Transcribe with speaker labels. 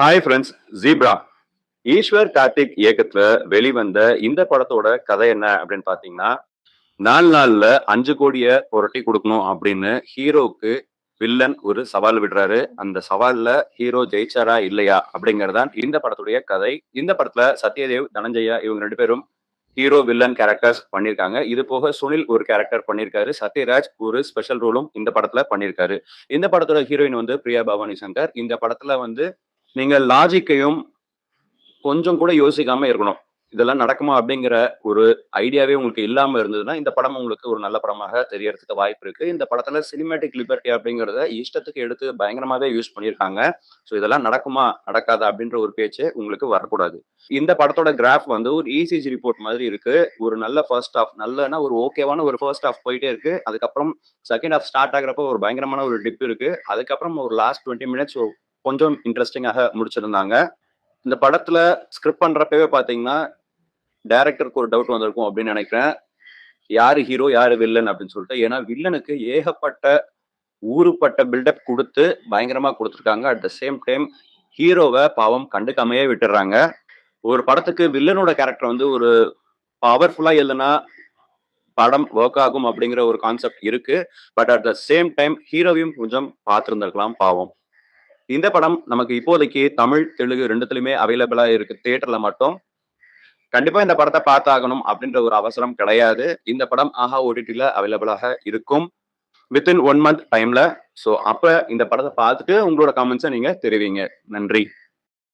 Speaker 1: Hi friends Zebra Eashvar Karthik இயக்கத்துல வெளிவந்த இந்த படத்தோட கதை என்ன அப்படின்னு பாத்தீங்கன்னா நாலு நாள்ல அஞ்சு கோடிய புரட்டி கொடுக்கணும் அப்படின்னு ஹீரோவுக்கு வில்லன் ஒரு சவால் விடுறாரு. அந்த சவால்ல ஹீரோ ஜெயிச்சாரா இல்லையா அப்படிங்கறதான் இந்த படத்துடைய கதை. இந்த படத்துல சத்யதேவ் தனஞ்சயா இவங்க ரெண்டு பேரும் ஹீரோ வில்லன் கேரக்டர்ஸ் பண்ணியிருக்காங்க. இது போக சுனில் ஒரு கேரக்டர் பண்ணியிருக்காரு. சத்யராஜ் ஒரு ஸ்பெஷல் ரோலும் இந்த படத்துல பண்ணியிருக்காரு. இந்த படத்தோட ஹீரோயின் வந்து பிரியா பவானி சங்கர். இந்த படத்துல வந்து நீங்கள் லாஜிக்கையும் கொஞ்சம் கூட யோசிக்காம இருக்கணும். இதெல்லாம் நடக்குமா அப்படிங்கிற ஒரு ஐடியாவே உங்களுக்கு இல்லாம இருந்ததுன்னா இந்த படம் உங்களுக்கு ஒரு நல்ல படமாக தெரியறதுக்கு வாய்ப்பு இருக்கு. இந்த படத்துல சினிமேட்டிக் லிபர்ட்டி அப்படிங்கிறத இஷ்டத்துக்கு எடுத்து பயங்கரமாவே யூஸ் பண்ணியிருக்காங்க. ஸோ இதெல்லாம் நடக்குமா நடக்காதா அப்படின்ற ஒரு பேச்சு உங்களுக்கு வரக்கூடாது. இந்த படத்தோட கிராஃப் வந்து ஒரு இசிஜி ரிப்போர்ட் மாதிரி இருக்கு. ஒரு நல்ல ஃபர்ஸ்ட் ஆஃப் நல்லனா ஒரு ஓகேவான ஒரு ஃபர்ஸ்ட் ஆஃப் போயிட்டே இருக்கு. அதுக்கப்புறம் செகண்ட் ஆஃப் ஸ்டார்ட் ஆகுறப்போ ஒரு பயங்கரமான ஒரு டிப் இருக்கு. அதுக்கப்புறம் ஒரு லாஸ்ட் டுவெண்ட்டி மினிட்ஸ் கொஞ்சம் இன்ட்ரெஸ்டிங்காக முடிச்சிருந்தாங்க. இந்த படத்துல ஸ்கிரிப்ட் பண்றப்பவே பாத்தீங்கன்னா டைரக்டருக்கு ஒரு டவுட் வந்திருக்கும் அப்படின்னு நினைக்கிறேன். யாரு ஹீரோ யாரு வில்லன் அப்படின்னு சொல்லிட்டு. ஏன்னா வில்லனுக்கு ஏகப்பட்ட ஊருப்பட்ட பில்டப் கொடுத்து பயங்கரமா கொடுத்துருக்காங்க. அட் த சேம் டைம் ஹீரோவை பாவம் கண்டுக்காமையே விட்டுடுறாங்க ஒரு படத்துக்கு வில்லனோட கேரக்டர் வந்து ஒரு பவர்ஃபுல்லா இல்லைன்னா படம் ஒர்க் ஆகும் அப்படிங்கிற ஒரு கான்செப்ட் இருக்கு. But at the same time ஹீரோவையும் கொஞ்சம் பார்த்துருந்துருக்கலாம் பாவம். இந்த படம் நமக்கு இப்போதைக்கு தமிழ் தெலுங்கு ரெண்டுத்துலயுமே அவைலபிளா இருக்கு. தியேட்டர்ல மட்டும். கண்டிப்பா இந்த படத்தை பார்த்தாகணும் அப்படின்ற ஒரு அவசரம் கிடையாது. இந்த படம் ஆஹா ஓடிடில அவைலபிளாக இருக்கும். வித்தின் ஒன் மந்த் டைம்ல ஸோ அப்ப இந்த படத்தை பார்த்துட்டு உங்களோட கமெண்ட்ஸை நீங்க தெரிவிங்க. நன்றி.